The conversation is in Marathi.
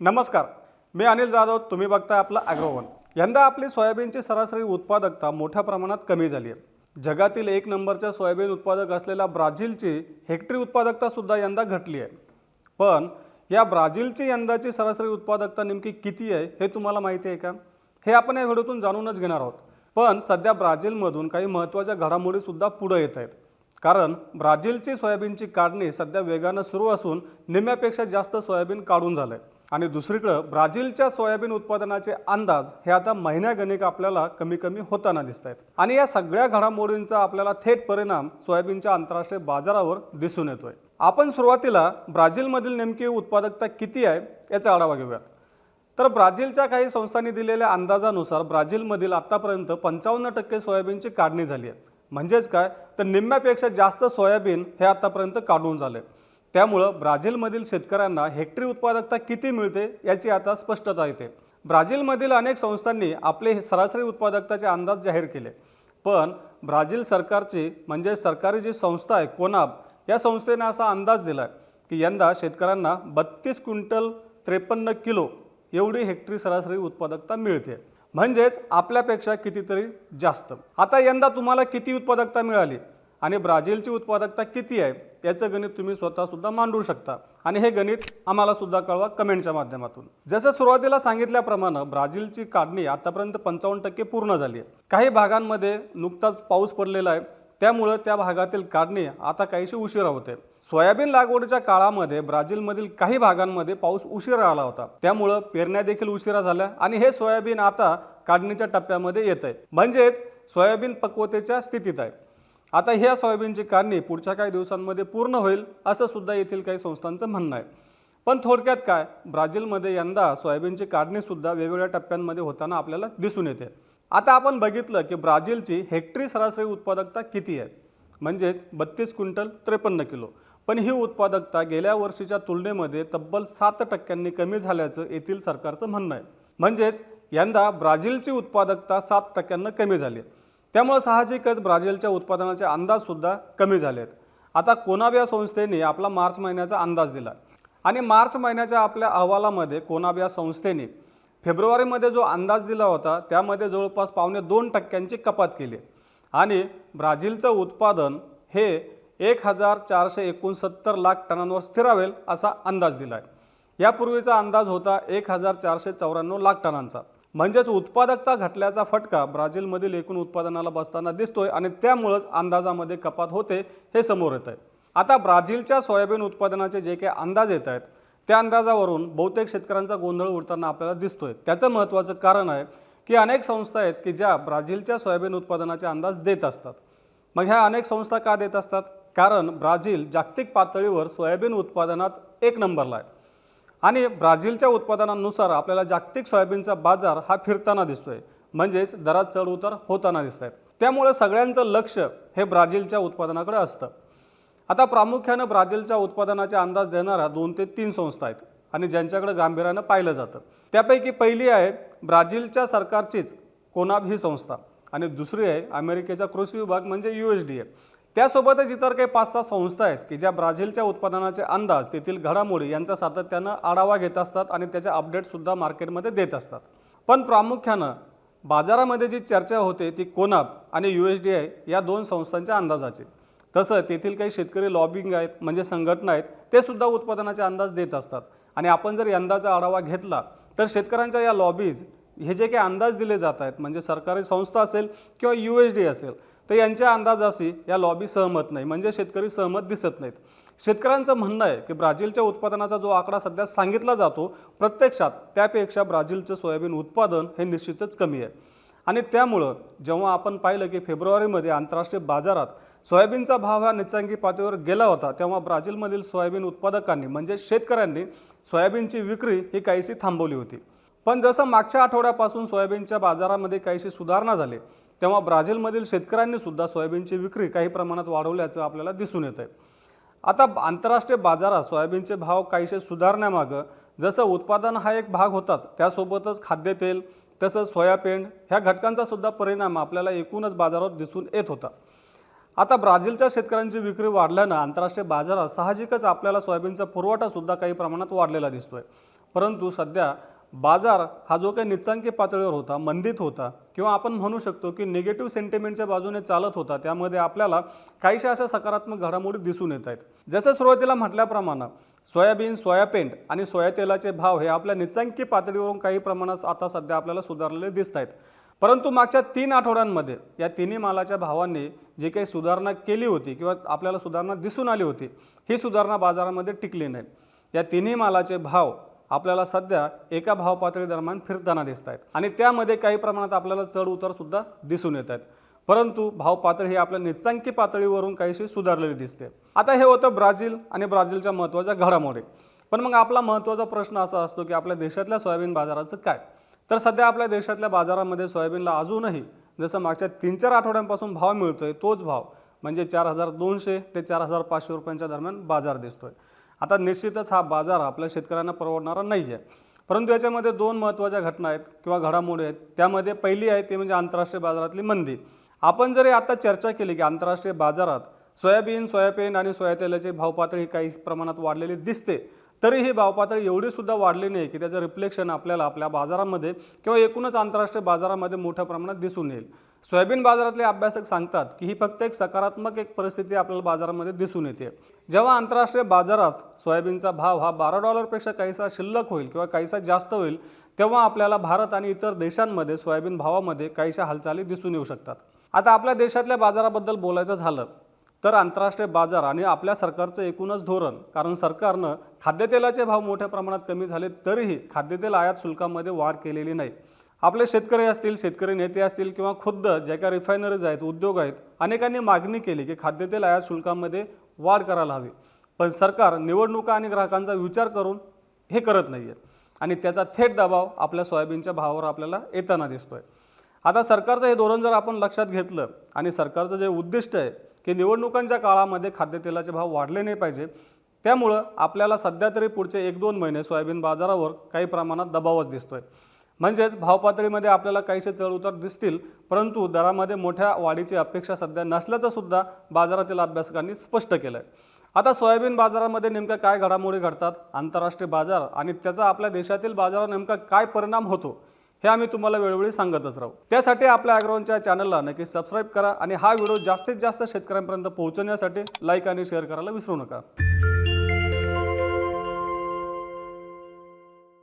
नमस्कार. मी अनिल जाधव तुम्ही बघताय आपलं अॅग्रोवन यंदा आपली सोयाबीनची सरासरी उत्पादकता मोठ्या प्रमाणात कमी झाली आहे. जगातील एक नंबरच्या सोयाबीन उत्पादक असलेल्या ब्राझीलची हेक्टरी उत्पादकता सुद्धा यंदा घटली आहे. पण या ब्राझीलची यंदाची सरासरी उत्पादकता नेमकी किती आहे हे तुम्हाला माहिती आहे का? हे आपण या व्हिडिओतून जाणूनच घेणार आहोत. पण सध्या ब्राझीलमधून काही महत्त्वाच्या घडामोडीसुद्धा पुढं येत आहेत. कारण ब्राझीलची सोयाबीनची काढणी सध्या वेगानं सुरू असून निम्म्यापेक्षा जास्त सोयाबीन काढून झालं आहे आणि दुसरीकडं ब्राझीलच्या सोयाबीन उत्पादनाचे अंदाज हे आता महिन्यागणिक आपल्याला कमी कमी होताना दिसत आहेत आणि या सगळ्या घडामोडींचा आपल्याला थेट परिणाम सोयाबीनच्या आंतरराष्ट्रीय बाजारावर दिसून येतोय. आपण सुरुवातीला ब्राझीलमधील नेमकी उत्पादकता किती आहे याचा आढावा घेऊयात. तर ब्राझीलच्या काही संस्थांनी दिलेल्या अंदाजानुसार ब्राझीलमधील आत्तापर्यंत पंचावन्न टक्के सोयाबीनची काढणी झाली आहे. म्हणजेच काय? तर निम्म्यापेक्षा जास्त सोयाबीन हे आतापर्यंत काढून झाले. त्यामुळं ब्राझीलमधील शेतकऱ्यांना हेक्टरी उत्पादकता किती मिळते याची आता स्पष्टता येते. ब्राझीलमधील अनेक संस्थांनी आपले सरासरी उत्पादकताचे अंदाज जाहीर केले. पण ब्राझील सरकारची म्हणजे सरकारी जी संस्था आहे कोनाब या संस्थेने असा अंदाज दिला की यंदा शेतकऱ्यांना बत्तीस क्विंटल त्रेपन्न किलो एवढी हेक्टरी सरासरी उत्पादकता मिळते. म्हणजेच आपल्यापेक्षा कितीतरी जास्त. आता यंदा तुम्हाला किती उत्पादकता मिळाली? आणि ब्राझीलची उत्पादकता किती आहे याचं गणित तुम्ही स्वतःसुद्धा मांडू शकता. आणि हे गणित आम्हाला सुद्धा कळवा कमेंटच्या माध्यमातून. जसं सुरुवातीला सांगितल्याप्रमाणे ब्राझीलची काढणी आतापर्यंत पंचावन्न टक्के पूर्ण झाली आहे. काही भागांमध्ये नुकताच पाऊस पडलेला आहे. त्यामुळं त्या भागातील काढणी आता काहीशी उशिरा होते. सोयाबीन लागवडीच्या काळामध्ये ब्राझीलमधील काही भागांमध्ये पाऊस उशिरा आला होता. त्यामुळं पेरण्या देखील उशिरा झाल्या आणि हे सोयाबीन आता काढणीच्या टप्प्यामध्ये येत आहे म्हणजेच सोयाबीन पक्वतेच्या स्थितीत आहे. आता ह्या सोयाबीनची काढणी पुढच्या काही दिवसांमध्ये पूर्ण होईल असं सुद्धा येथील काही संस्थांचं म्हणणं आहे. पण थोडक्यात काय? ब्राझीलमध्ये यंदा सोयाबीनची काढणीसुद्धा वेगवेगळ्या टप्प्यांमध्ये होताना आपल्याला दिसून येते. आता आपण बघितलं की ब्राझीलची हेक्टरी सरासरी उत्पादकता किती आहे? म्हणजेच बत्तीस क्विंटल त्रेपन्न किलो. पण ही उत्पादकता गेल्या वर्षीच्या तुलनेमध्ये तब्बल सात टक्क्यांनी कमी झाल्याचं येथील सरकारचं म्हणणं आहे. म्हणजेच यंदा ब्राझीलची उत्पादकता सात टक्क्यांना कमी झाली आहे. त्यामुळे साहजिकच ब्राझीलच्या उत्पादनाचे अंदाजसुद्धा कमी झाले आहेत आता कोनाब या संस्थेने आपला मार्च महिन्याचा अंदाज दिला. आणि मार्च महिन्याच्या आपल्या अहवालामध्ये कोनाब या संस्थेने फेब्रुवारीमध्ये जो अंदाज दिला होता त्यामध्ये जवळपास पावणे दोन टक्क्यांची कपात केली. आणि ब्राझीलचं उत्पादन हे एक हजार चारशे एकोणसत्तर लाख टनांवर स्थिरावेल असा अंदाज दिला आहे यापूर्वीचा अंदाज होता एक हजार चारशे चौऱ्याण्णव लाख टनांचा. म्हणजेच उत्पादकता घटल्याचा फटका ब्राझीलमधील एकूण उत्पादनाला बसताना दिसतोय आणि त्यामुळंच अंदाजामध्ये कपात होते हे समोर येत आहे आता ब्राझीलच्या सोयाबीन उत्पादनाचे जे काही अंदाज येत आहेत त्या अंदाजावरून बहुतेक शेतकऱ्यांचा गोंधळ उडताना आपल्याला दिसतोय. त्याचं महत्त्वाचं कारण आहे की अनेक संस्था आहेत की ज्या ब्राझीलच्या सोयाबीन उत्पादनाचे अंदाज देत असतात. मग ह्या अनेक संस्था का देत असतात? कारण ब्राझील जागतिक पातळीवर सोयाबीन उत्पादनात एक नंबरला आहे. आणि ब्राझीलच्या उत्पादनानुसार आपल्याला जागतिक सोयाबीनचा बाजार हा फिरताना दिसतोय. म्हणजेच दरात चढ उतार होताना दिसत आहेत त्यामुळे सगळ्यांचं लक्ष हे ब्राझीलच्या उत्पादनाकडे असतं. आता प्रामुख्यानं ब्राझीलच्या उत्पादनाचे अंदाज देणाऱ्या दोन ते तीन संस्था आहेत आणि ज्यांच्याकडे गांभीर्यानं पाहिलं जातं. त्यापैकी पहिली आहे ब्राझीलच्या सरकारचीच कोनाब ही संस्था आणि दुसरी आहे अमेरिकेचा कृषी विभाग म्हणजे यू एस डी ए. त्यासोबतच इतर काही पाच सहा संस्था आहेत की ज्या ब्राझीलच्या उत्पादनाचे अंदाज तेथील घडामोडी यांचा सातत्यानं आढावा घेत असतात आणि त्याचे अपडेटसुद्धा मार्केटमध्ये देत असतात. पण प्रामुख्यानं बाजारामध्ये जी चर्चा होते ती कोनाप आणि यू एस डी आय या दोन संस्थांच्या अंदाजाची. तसं तेथील काही शेतकरी लॉबिंग आहेत म्हणजे संघटना आहेत ते सुद्धा उत्पादनाचे अंदाज देत असतात. आणि आपण जर यंदाचा आढावा घेतला तर शेतकऱ्यांच्या या लॉबीज हे जे काही अंदाज दिले जात आहेत म्हणजे सरकारी संस्था असेल किंवा यू एस डी असेल तर यांच्या अंदाजाशी या लॉबी सहमत नाही. म्हणजे शेतकरी सहमत दिसत नाहीत. शेतकऱ्यांचं म्हणणं आहे की ब्राझीलच्या उत्पादनाचा जो आकडा सध्या सांगितला जातो प्रत्यक्षात त्यापेक्षा ब्राझीलचं सोयाबीन उत्पादन हे निश्चितच कमी आहे. आणि त्यामुळं जेव्हा आपण पाहिलं की फेब्रुवारीमध्ये आंतरराष्ट्रीय बाजारात सोयाबीनचा भाव हा निचांगी पातळीवर गेला होता तेव्हा ब्राझीलमधील सोयाबीन उत्पादकांनी म्हणजे शेतकऱ्यांनी सोयाबीनची विक्री ही काहीशी थांबवली होती. पण जसं मागच्या आठवड्यापासून सोयाबीनच्या बाजारामध्ये काहीशी सुधारणा झाली तेव्हा ब्राझीलमधील शेतकऱ्यांनी सुद्धा सोयाबीनची विक्री काही प्रमाणात वाढवल्याचं आपल्याला दिसून येतं आहे आता आंतरराष्ट्रीय बाजारात सोयाबीनचे भाव काहीसे सुधारण्यामागं जसं उत्पादन हा एक भाग होताच त्यासोबतच खाद्यतेल तसंच सोयाबीन ह्या घटकांचा सुद्धा परिणाम आपल्याला एकूणच बाजारात दिसून येत होता. आता ब्राझीलच्या शेतकऱ्यांची विक्री वाढल्यानं आंतरराष्ट्रीय बाजारात साहजिकच आपल्याला सोयाबीनचा पुरवठासुद्धा काही प्रमाणात वाढलेला दिसतोय. परंतु सध्या बाजार हा जो काही निचांकी पातळीवर होता मंदीत होता किंवा आपण म्हणू शकतो की निगेटिव्ह सेंटिमेंटच्या बाजूने चालत होता त्यामध्ये आपल्याला काहीशा अशा सकारात्मक घडामोडी दिसून येत आहेत. जसं सुरुवातीला म्हटल्याप्रमाणे सोयाबीन सोया पेंट आणि सोया तेलाचे भाव हे आपल्या निचांकी पातळीवरून काही प्रमाणात आता सध्या आपल्याला सुधारलेले दिसत आहेत. परंतु मागच्या तीन आठवड्यांमध्ये या तिन्ही मालाच्या भावांनी जी काही सुधारणा केली होती किंवा आपल्याला सुधारणा दिसून आली होती ही सुधारणा बाजारामध्ये टिकली नाही. या तिन्ही मालाचे भाव आपल्याला सध्या एका भावपातळी दरम्यान फिरताना दिसत आहेत आणि त्यामध्ये काही प्रमाणात आपल्याला चढ उतार सुद्धा दिसून येत आहेत परंतु भाव पातळी ही आपल्या निचांकी पातळीवरून काहीशी सुधारलेली दिसते. आता हे होतं ब्राझील आणि ब्राझीलच्या महत्त्वाच्या घडामोडी. पण मग आपला महत्त्वाचा प्रश्न असा असतो की आपल्या देशातल्या सोयाबीन बाजाराचं काय? तर सध्या आपल्या देशातल्या बाजारामध्ये सोयाबीनला अजूनही जसं मागच्या तीन चार आठवड्यांपासून भाव मिळतोय तोच भाव. म्हणजे चार हजार दोनशे ते चार हजार पाचशे रुपयांच्या दरम्यान बाजार दिसतोय. आता निश्चितच हा बाजार आपल्या शेतकऱ्यांना परवडणारा नाही आहे परंतु याच्यामध्ये दोन महत्त्वाच्या घटना आहेत किंवा घडामोडी आहेत. त्यामध्ये पहिली आहे ती म्हणजे आंतरराष्ट्रीय बाजारातली मंदी. आपण जरी आता चर्चा केली की आंतरराष्ट्रीय बाजारात सोयाबीन सोयाबीन आणि सोया तेलाची काही प्रमाणात वाढलेली दिसते तरी ही भावपातळी एवढीसुद्धा वाढली नाही की त्याचं रिफ्लेक्शन आपल्याला आपल्या बाजारामध्ये किंवा एकूणच आंतरराष्ट्रीय बाजारामध्ये मोठ्या प्रमाणात दिसून येईल. सोयाबीन बाजारातले अभ्यासक सांगतात की ही फक्त एक सकारात्मक एक परिस्थिती आपल्याला बाजारामध्ये दिसून येते. जेव्हा आंतरराष्ट्रीय बाजारात सोयाबीनचा भाव हा बारा डॉलरपेक्षा काहीसा शिल्लक होईल किंवा काहीसा जास्त होईल तेव्हा आपल्याला भारत आणि इतर देशांमध्ये सोयाबीन भावामध्ये काहीशा हालचाली दिसून येऊ शकतात. आता आपल्या देशातल्या बाजाराबद्दल बोलायचं झालं तर आंतरराष्ट्रीय बाजार आणि आपल्या सरकारचं एकूणच धोरण कारण सरकारनं खाद्यतेलाचे भाव मोठ्या प्रमाणात कमी झाले तरीही खाद्यतेल आयात शुल्कामध्ये वाढ केलेली नाही. आपले शेतकरी असतील शेतकरी नेते असतील किंवा खुद्द ज्या काही रिफायनरीज आहेत उद्योग आहेत अनेकांनी मागणी केली की खाद्यतेल आयात शुल्कामध्ये वाढ करायला हवी. पण सरकार निवडणुका आणि ग्राहकांचा विचार करून हे करत नाही आहे आणि त्याचा थेट दबाव आपल्या सोयाबीनच्या भावावर आपल्याला येताना दिसतोय. आता सरकारचं हे धोरण जर आपण लक्षात घेतलं आणि सरकारचं जे उद्दिष्ट आहे की निवडणुकांच्या काळामध्ये खाद्यतेलाचे भाव वाढले नाही पाहिजे त्यामुळं आपल्याला सध्या तरी पुढचे एक दोन महिने सोयाबीन बाजारावर काही प्रमाणात दबावच दिसतोय. म्हणजेच भावपातळीमध्ये आपल्याला काहीसे चढउतार दिसतील परंतु दरामध्ये मोठ्या वाढीची अपेक्षा सध्या नसल्याचं सुद्धा बाजारातील अभ्यासकांनी स्पष्ट केलं आहे आता सोयाबीन बाजारामध्ये नेमक्या काय घडामोडी घडतात आंतरराष्ट्रीय बाजार आणि त्याचा आपल्या देशातील बाजारावर नेमका काय परिणाम होतो हे आम्ही तुम्हाला वेळोवेळी सांगतच राहू. त्यासाठी आपल्या ॲग्रोवनच्या चॅनलला नक्की सबस्क्राईब करा आणि हा व्हिडिओ जास्तीत जास्त शेतकऱ्यांपर्यंत पोहोचवण्यासाठी लाईक आणि शेअर करायला विसरू नका.